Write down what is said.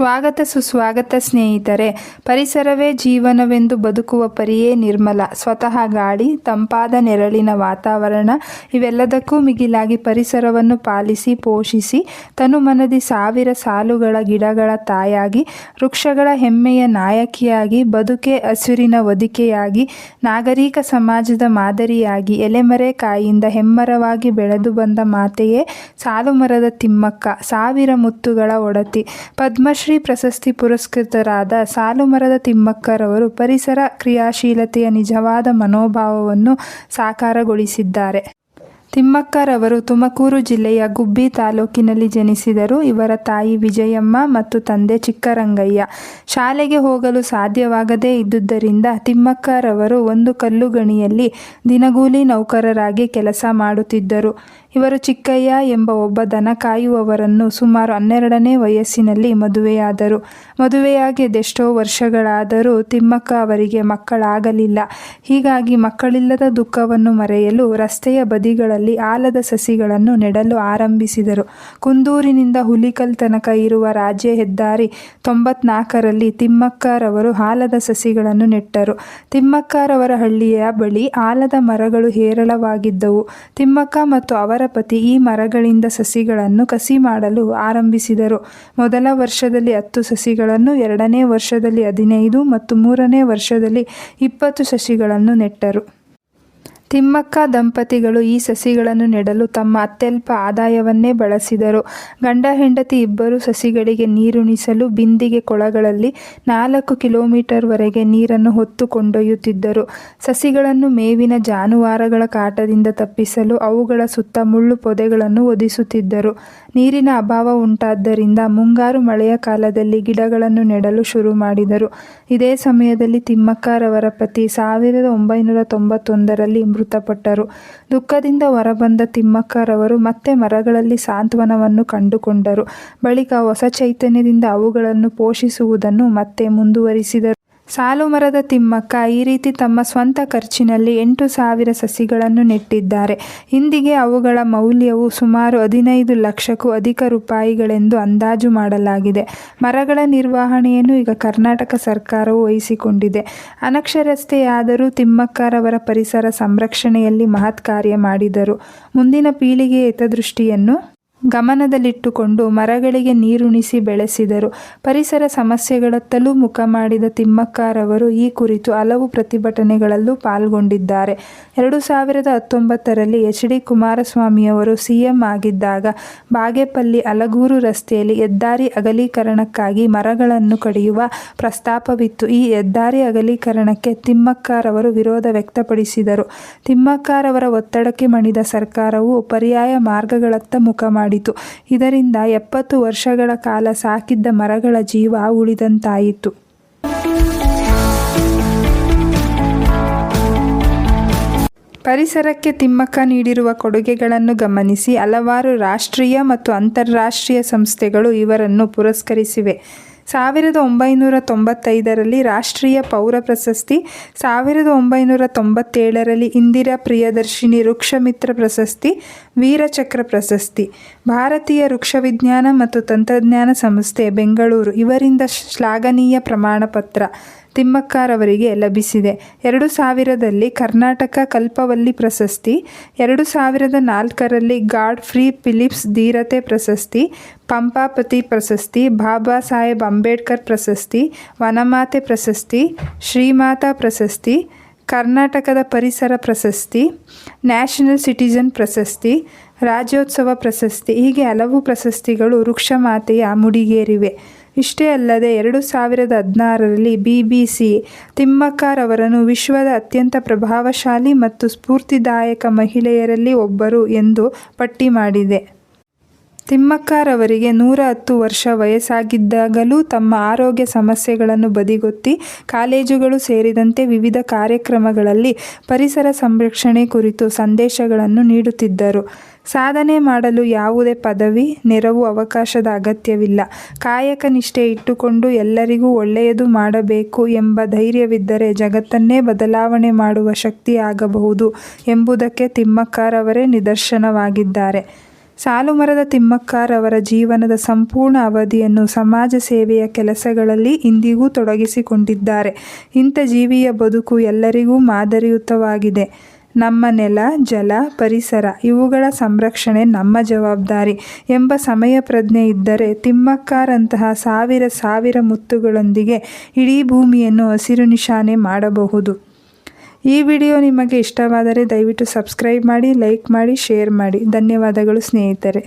ಸ್ವಾಗತ ಸುಸ್ವಾಗತ ಸ್ನೇಹಿತರೆ, ಪರಿಸರವೇ ಜೀವನವೆಂದು ಬದುಕುವ ಪರಿಯೇ ನಿರ್ಮಲ. ಸ್ವತಃ ಗಾಳಿ, ತಂಪಾದ ನೆರಳಿನ ವಾತಾವರಣ, ಇವೆಲ್ಲದಕ್ಕೂ ಮಿಗಿಲಾಗಿ ಪರಿಸರವನ್ನು ಪಾಲಿಸಿ, ಪೋಷಿಸಿ ತನುಮನದಿ ಸಾವಿರ ಸಾಲುಗಳ ಗಿಡಗಳ ತಾಯಾಗಿ, ವೃಕ್ಷಗಳ ಹೆಮ್ಮೆಯ ನಾಯಕಿಯಾಗಿ, ಬದುಕೆ ಹಸಿರಿನ ಒದಿಕೆಯಾಗಿ ನಾಗರಿಕ ಸಮಾಜದ ಮಾದರಿಯಾಗಿ, ಎಲೆಮರೆ ಕಾಯಿಯಿಂದ ಹೆಮ್ಮರವಾಗಿ ಬೆಳೆದು ಬಂದ ಮಾತೆಯೇ ಸಾಲು ಮರದ ತಿಮ್ಮಕ್ಕ, ಸಾವಿರ ಮುತ್ತುಗಳ ಒಡತಿ. ಪದ್ಮಶ್ರೀ ಪ್ರಶಸ್ತಿ ಪುರಸ್ಕೃತರಾದ ಸಾಲುಮರದ ತಿಮ್ಮಕ್ಕರವರು ಪರಿಸರ ಕ್ರಿಯಾಶೀಲತೆಯ ನಿಜವಾದ ಮನೋಭಾವವನ್ನು ಸಾಕಾರಗೊಳಿಸಿದ್ದಾರೆ. ತಿಮ್ಮಕ್ಕರವರು ತುಮಕೂರು ಜಿಲ್ಲೆಯ ಗುಬ್ಬಿ ತಾಲೂಕಿನಲ್ಲಿ ಜನಿಸಿದರು. ಇವರ ತಾಯಿ ವಿಜಯಮ್ಮ ಮತ್ತು ತಂದೆ ಚಿಕ್ಕರಂಗಯ್ಯ. ಶಾಲೆಗೆ ಹೋಗಲು ಸಾಧ್ಯವಾಗದೇ ಇದ್ದುದರಿಂದ ತಿಮ್ಮಕ್ಕರವರು ಒಂದು ಕಲ್ಲು ಗಣಿಯಲ್ಲಿ ದಿನಗೂಲಿ ನೌಕರರಾಗಿ ಕೆಲಸ ಮಾಡುತ್ತಿದ್ದರು. ಇವರು ಚಿಕ್ಕಯ್ಯ ಎಂಬ ಒಬ್ಬ ದನ ಕಾಯುವವರನ್ನು ಸುಮಾರು ಹನ್ನೆರಡನೇ ವಯಸ್ಸಿನಲ್ಲಿ ಮದುವೆಯಾದರು. ಮದುವೆಯಾಗಿದ್ದೆಷ್ಟೋ ವರ್ಷಗಳಾದರೂ ತಿಮ್ಮಕ್ಕ ಅವರಿಗೆ ಮಕ್ಕಳಾಗಲಿಲ್ಲ. ಹೀಗಾಗಿ ಮಕ್ಕಳಿಲ್ಲದ ದುಃಖವನ್ನು ಮರೆಯಲು ರಸ್ತೆಯ ಬದಿಗಳಲ್ಲಿ ಆಲದ ಸಸಿಗಳನ್ನು ನೆಡಲು ಆರಂಭಿಸಿದರು. ಕುಂದೂರಿನಿಂದ ಹುಲಿಕಲ್ ತನಕ ಇರುವ ರಾಜ್ಯ ಹೆದ್ದಾರಿ ತೊಂಬತ್ನಾಲ್ಕರಲ್ಲಿ ತಿಮ್ಮಕ್ಕರವರು ಆಲದ ಸಸಿಗಳನ್ನು ನೆಟ್ಟರು. ತಿಮ್ಮಕ್ಕರವರ ಹಳ್ಳಿಯ ಬಳಿ ಆಲದ ಮರಗಳು ಹೇರಳವಾಗಿದ್ದವು. ತಿಮ್ಮಕ್ಕ ಮತ್ತು ಅವರ ಪತಿ ಈ ಮರಗಳಿಂದ ಸಸಿಗಳನ್ನು ಕಸಿ ಮಾಡಲು ಆರಂಭಿಸಿದರು. ಮೊದಲ ವರ್ಷದಲ್ಲಿ ಹತ್ತು ಸಸಿಗಳನ್ನು, ಎರಡನೇ ವರ್ಷದಲ್ಲಿ ಹದಿನೈದು ಮತ್ತು ಮೂರನೇ ವರ್ಷದಲ್ಲಿ ಇಪ್ಪತ್ತು ಸಸಿಗಳನ್ನು ನೆಟ್ಟರು. ತಿಮ್ಮಕ್ಕ ದಂಪತಿಗಳು ಈ ಸಸಿಗಳನ್ನು ನೆಡಲು ತಮ್ಮ ಅತ್ಯಲ್ಪ ಆದಾಯವನ್ನೇ ಬಳಸಿದರು. ಗಂಡ, ಹೆಂಡತಿ ಇಬ್ಬರು ಸಸಿಗಳಿಗೆ ನೀರುಣಿಸಲು ಬಿಂದಿಗೆ ಕೊಳಗಳಲ್ಲಿ ನಾಲ್ಕು ಕಿಲೋಮೀಟರ್ವರೆಗೆ ನೀರನ್ನು ಹೊತ್ತು ಕೊಂಡೊಯ್ಯುತ್ತಿದ್ದರು. ಸಸಿಗಳನ್ನು ಮೇವಿನ ಜಾನುವಾರುಗಳ ಕಾಟದಿಂದ ತಪ್ಪಿಸಲು ಅವುಗಳ ಸುತ್ತ ಮುಳ್ಳು ಪೊದೆಗಳನ್ನು ಒದಿಸುತ್ತಿದ್ದರು ನೀರಿನ ಅಭಾವ ಉಂಟಾದ್ದರಿಂದ ಮುಂಗಾರು ಮಳೆಯ ಕಾಲದಲ್ಲಿ ಗಿಡಗಳನ್ನು ನೆಡಲು ಶುರು ಮಾಡಿದರು. ಇದೇ ಸಮಯದಲ್ಲಿ ತಿಮ್ಮಕ್ಕರವರ ಪತಿ ಸಾವಿರದ ಒಂಬೈನೂರ ತೊಂಬತ್ತೊಂದರಲ್ಲಿ ಮೃತಪಟ್ಟರು. ದುಃಖದಿಂದ ಹೊರಬಂದ ತಿಮ್ಮಕ್ಕರವರು ಮತ್ತೆ ಮರಗಳಲ್ಲಿ ಸಾಂತ್ವನವನ್ನು ಕಂಡುಕೊಂಡರು. ಬಳಿಕ ಹೊಸ ಚೈತನ್ಯದಿಂದ ಅವುಗಳನ್ನು ಪೋಷಿಸುವುದನ್ನು ಮತ್ತೆ ಮುಂದುವರಿಸಿದರು. ಸಾಲುಮರದ ತಿಮ್ಮಕ್ಕ ಈ ರೀತಿ ತಮ್ಮ ಸ್ವಂತ ಖರ್ಚಿನಲ್ಲಿ ಎಂಟು ಸಾವಿರ ಸಸಿಗಳನ್ನು ನೆಟ್ಟಿದ್ದಾರೆ. ಇಂದಿಗೆ ಅವುಗಳ ಮೌಲ್ಯವು ಸುಮಾರು ಹದಿನೈದು ಲಕ್ಷಕ್ಕೂ ಅಧಿಕ ರೂಪಾಯಿಗಳೆಂದು ಅಂದಾಜು ಮಾಡಲಾಗಿದೆ. ಮರಗಳ ನಿರ್ವಹಣೆಯನ್ನು ಈಗ ಕರ್ನಾಟಕ ಸರ್ಕಾರವು ವಹಿಸಿಕೊಂಡಿದೆ. ಅನಕ್ಷರಸ್ಥೆಯಾದರೂ ತಿಮ್ಮಕ್ಕರವರ ಪರಿಸರ ಸಂರಕ್ಷಣೆಯಲ್ಲಿ ಮಹತ್ ಕಾರ್ಯ ಮಾಡಿದರು. ಮುಂದಿನ ಪೀಳಿಗೆಯ ಹಿತದೃಷ್ಟಿಯನ್ನು ಗಮನದಲ್ಲಿಟ್ಟುಕೊಂಡು ಮರಗಳಿಗೆ ನೀರುಣಿಸಿ ಬೆಳೆಸಿದರು. ಪರಿಸರ ಸಮಸ್ಯೆಗಳತ್ತಲೂ ಮುಖ ಮಾಡಿದ ತಿಮ್ಮಕ್ಕರವರು ಈ ಕುರಿತು ಹಲವು ಪ್ರತಿಭಟನೆಗಳಲ್ಲೂ ಪಾಲ್ಗೊಂಡಿದ್ದಾರೆ. ಎರಡು ಸಾವಿರದ ಹತ್ತೊಂಬತ್ತರಲ್ಲಿ ಎಚ್ ಡಿ ಕುಮಾರಸ್ವಾಮಿಯವರು ಸಿಎಂ ಆಗಿದ್ದಾಗ ಬಾಗೇಪಲ್ಲಿ ಅಲಗೂರು ರಸ್ತೆಯಲ್ಲಿ ಹೆದ್ದಾರಿ ಅಗಲೀಕರಣಕ್ಕಾಗಿ ಮರಗಳನ್ನು ಕಡಿಯುವ ಪ್ರಸ್ತಾಪವಿತ್ತು. ಈ ಹೆದ್ದಾರಿ ಅಗಲೀಕರಣಕ್ಕೆ ತಿಮ್ಮಕ್ಕರವರು ವಿರೋಧ ವ್ಯಕ್ತಪಡಿಸಿದರು. ತಿಮ್ಮಕ್ಕರವರ ಒತ್ತಡಕ್ಕೆ ಮಣಿದ ಸರ್ಕಾರವು ಪರ್ಯಾಯ ಮಾರ್ಗಗಳತ್ತ ಮುಖ ಮಾಡಿತು. ಇದರಿಂದ ಎಪ್ಪತ್ತು ವರ್ಷಗಳ ಕಾಲ ಸಾಕಿದ್ದ ಮರಗಳ ಜೀವ ಉಳಿದಂತಾಯಿತು. ಪರಿಸರಕ್ಕೆ ತಿಮ್ಮಕ್ಕ ನೀಡಿರುವ ಕೊಡುಗೆಗಳನ್ನು ಗಮನಿಸಿ ಹಲವಾರು ರಾಷ್ಟ್ರೀಯ ಮತ್ತು ಅಂತಾರಾಷ್ಟ್ರೀಯ ಸಂಸ್ಥೆಗಳು ಇವರನ್ನು ಪುರಸ್ಕರಿಸಿವೆ. ಸಾವಿರದ ಒಂಬೈನೂರ ತೊಂಬತ್ತೈದರಲ್ಲಿ ರಾಷ್ಟ್ರೀಯ ಪೌರ ಪ್ರಶಸ್ತಿ, ಸಾವಿರದ ಒಂಬೈನೂರ ತೊಂಬತ್ತೇಳರಲ್ಲಿ ಇಂದಿರಾ ಪ್ರಿಯದರ್ಶಿನಿ ವೃಕ್ಷಮಿತ್ರ ಪ್ರಶಸ್ತಿ, ವೀರಚಕ್ರ ಪ್ರಶಸ್ತಿ. ಭಾರತೀಯ ವೃಕ್ಷ ವಿಜ್ಞಾನ ಮತ್ತು ತಂತ್ರಜ್ಞಾನ ಸಂಸ್ಥೆ ಬೆಂಗಳೂರು ಇವರಿಂದ ಶ್ಲಾಘನೀಯ ಪ್ರಮಾಣಪತ್ರ. ತಿಮ್ಮಕ್ಕರವರಿಗೆ ಲಭಿಸಿದೆ. ಎರಡು ಸಾವಿರದಲ್ಲಿ ಕರ್ನಾಟಕ ಕಲ್ಪವಲ್ಲಿ ಪ್ರಶಸ್ತಿ, ಎರಡು ಸಾವಿರದ ನಾಲ್ಕರಲ್ಲಿ ಗಾಡ್ ಫ್ರೀ ಫಿಲಿಪ್ಸ್ ಧೀರತೆ ಪ್ರಶಸ್ತಿ, ಪಂಪಾಪತಿ ಪ್ರಶಸ್ತಿ, ಬಾಬಾ ಸಾಹೇಬ್ ಅಂಬೇಡ್ಕರ್ ಪ್ರಶಸ್ತಿ, ವನಮಾತೆ ಪ್ರಶಸ್ತಿ, ಶ್ರೀಮಾತಾ ಪ್ರಶಸ್ತಿ, ಕರ್ನಾಟಕದ ಪರಿಸರ ಪ್ರಶಸ್ತಿ, ನ್ಯಾಷನಲ್ ಸಿಟಿಜನ್ ಪ್ರಶಸ್ತಿ, ರಾಜ್ಯೋತ್ಸವ ಪ್ರಶಸ್ತಿ ಹೀಗೆ ಹಲವು ಪ್ರಶಸ್ತಿಗಳು ವೃಕ್ಷಮಾತೆಯ ಮುಡಿಗೇರಿವೆ. ಇಷ್ಟೇ ಅಲ್ಲದೆ ಎರಡು ಸಾವಿರದ ಹದಿನಾರರಲ್ಲಿ ಬಿ ಬಿ ಸಿ ತಿಮ್ಮಕ್ಕರವರನ್ನು ವಿಶ್ವದ ಅತ್ಯಂತ ಪ್ರಭಾವಶಾಲಿ ಮತ್ತು ಸ್ಫೂರ್ತಿದಾಯಕ ಮಹಿಳೆಯರಲ್ಲಿ ಒಬ್ಬರು ಎಂದು ಪಟ್ಟಿ ಮಾಡಿದೆ. ತಿಮ್ಮಕ್ಕರವರಿಗೆ ನೂರ ಹತ್ತು ವರ್ಷ ವಯಸ್ಸಾಗಿದ್ದಾಗಲೂ ತಮ್ಮ ಆರೋಗ್ಯ ಸಮಸ್ಯೆಗಳನ್ನು ಬದಿಗೊತ್ತಿ ಕಾಲೇಜುಗಳು ಸೇರಿದಂತೆ ವಿವಿಧ ಕಾರ್ಯಕ್ರಮಗಳಲ್ಲಿ ಪರಿಸರ ಸಂರಕ್ಷಣೆ ಕುರಿತು ಸಂದೇಶಗಳನ್ನು ನೀಡುತ್ತಿದ್ದರು. ಸಾಧನೆ ಮಾಡಲು ಯಾವುದೇ ಪದವಿ, ನೆರವು, ಅವಕಾಶದ ಅಗತ್ಯವಿಲ್ಲ. ಕಾಯಕ ನಿಷ್ಠೆ ಇಟ್ಟುಕೊಂಡು ಎಲ್ಲರಿಗೂ ಒಳ್ಳೆಯದು ಮಾಡಬೇಕು ಎಂಬ ಧೈರ್ಯವಿದ್ದರೆ ಜಗತ್ತನ್ನೇ ಬದಲಾವಣೆ ಮಾಡುವ ಶಕ್ತಿ ಆಗಬಹುದು ಎಂಬುದಕ್ಕೆ ತಿಮ್ಮಕ್ಕರವರೇ ನಿದರ್ಶನವಾಗಿದ್ದಾರೆ. ಸಾಲುಮರದ ತಿಮ್ಮಕ್ಕರವರ ಜೀವನದ ಸಂಪೂರ್ಣ ಅವಧಿಯನ್ನು ಸಮಾಜ ಸೇವೆಯ ಕೆಲಸಗಳಲ್ಲಿ ಇಂದಿಗೂ ತೊಡಗಿಸಿಕೊಂಡಿದ್ದಾರೆ. ಇಂಥ ಜೀವಿಯ ಬದುಕು ಎಲ್ಲರಿಗೂ ಮಾದರಿಯುತವಾಗಿದೆ. ನಮ್ಮ ನೆಲ, ಜಲ, ಪರಿಸರ ಇವುಗಳ ಸಂರಕ್ಷಣೆ ನಮ್ಮ ಜವಾಬ್ದಾರಿ ಎಂಬ ಸಮಯ ಪ್ರಜ್ಞೆ ಇದ್ದರೆ ತಿಮ್ಮಕ್ಕಾರಂತಹ ಸಾವಿರ ಸಾವಿರ ಮುತ್ತುಗಳೊಂದಿಗೆ ಇಡೀ ಭೂಮಿಯನ್ನು ಹಸಿರು ನಿಶಾನೆ ಮಾಡಬಹುದು. ಈ ವಿಡಿಯೋ ನಿಮಗೆ ಇಷ್ಟವಾದರೆ ದಯವಿಟ್ಟು ಸಬ್ಸ್ಕ್ರೈಬ್ ಮಾಡಿ ಲೈಕ್ ಮಾಡಿ ಶೇರ್ ಮಾಡಿ. ಧನ್ಯವಾದಗಳು ಸ್ನೇಹಿತರೆ.